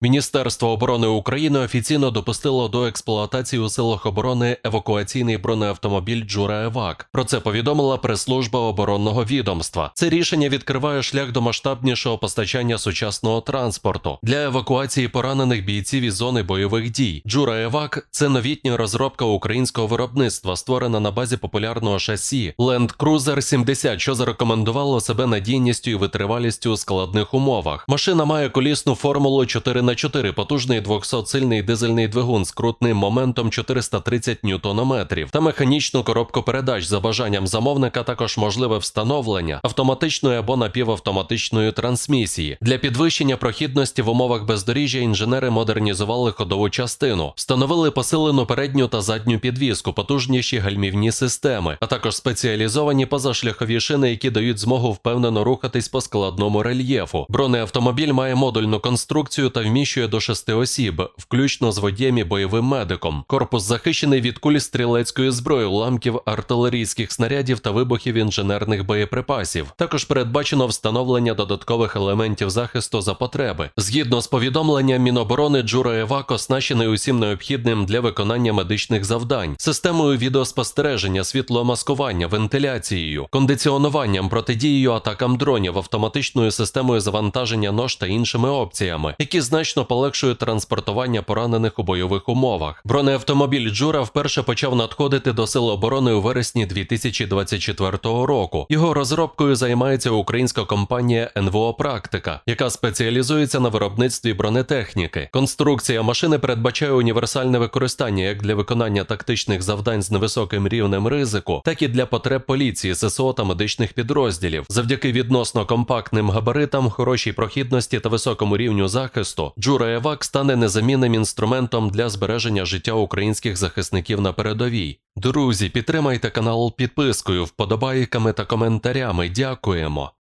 Міністерство оборони України офіційно допустило до експлуатації у силах оборони евакуаційний бронеавтомобіль Джура Евак. Про це повідомила прес-служба оборонного відомства. Це рішення відкриває шлях до масштабнішого постачання сучасного транспорту для евакуації поранених бійців із зони бойових дій. Джура Евак це новітня розробка українського виробництва, створена на базі популярного шасі Land Cruiser 70, що зарекомендувало себе надійністю і витривалістю у складних умовах. Машина має колісну формулу 4 на 4 потужний 200-сильний дизельний двигун з крутним моментом 430 ньютонометрів та механічну коробку передач за бажанням замовника також можливе встановлення автоматичної або напівавтоматичної трансмісії. Для підвищення прохідності в умовах бездоріжжя інженери модернізували ходову частину, встановили посилену передню та задню підвіску, потужніші гальмівні системи, а також спеціалізовані позашляхові шини, які дають змогу впевнено рухатись по складному рельєфу. Бронеавтомобіль має модульну конструкцію та вміщує до шести осіб, включно з водієм і бойовим медиком. Корпус захищений від куль стрілецької зброї, уламків артилерійських снарядів та вибухів інженерних боєприпасів. Також передбачено встановлення додаткових елементів захисту за потреби. Згідно з повідомленням Міноборони, Джура Евак оснащений усім необхідним для виконання медичних завдань, системою відеоспостереження, світломаскування, вентиляцією, кондиціонуванням, протидією атакам дронів, автоматичною системою завантаження нож та іншими опціями, які значно полегшують транспортування поранених у бойових умовах. Бронеавтомобіль Джура вперше почав надходити до Сил оборони у вересні 2024 року. Його розробкою займається українська компанія НВО Практика, яка спеціалізується на виробництві бронетехніки. Конструкція машини передбачає універсальне використання як для виконання тактичних завдань з невисоким рівнем ризику, так і для потреб поліції, ССО та медичних підрозділів. Завдяки відносно компактним габаритам, хорошій прохідності та високому рівню захисту, Джура Евак стане незамінним інструментом для збереження життя українських захисників на передовій. Друзі, підтримайте канал підпискою, вподобайками та коментарями. Дякуємо.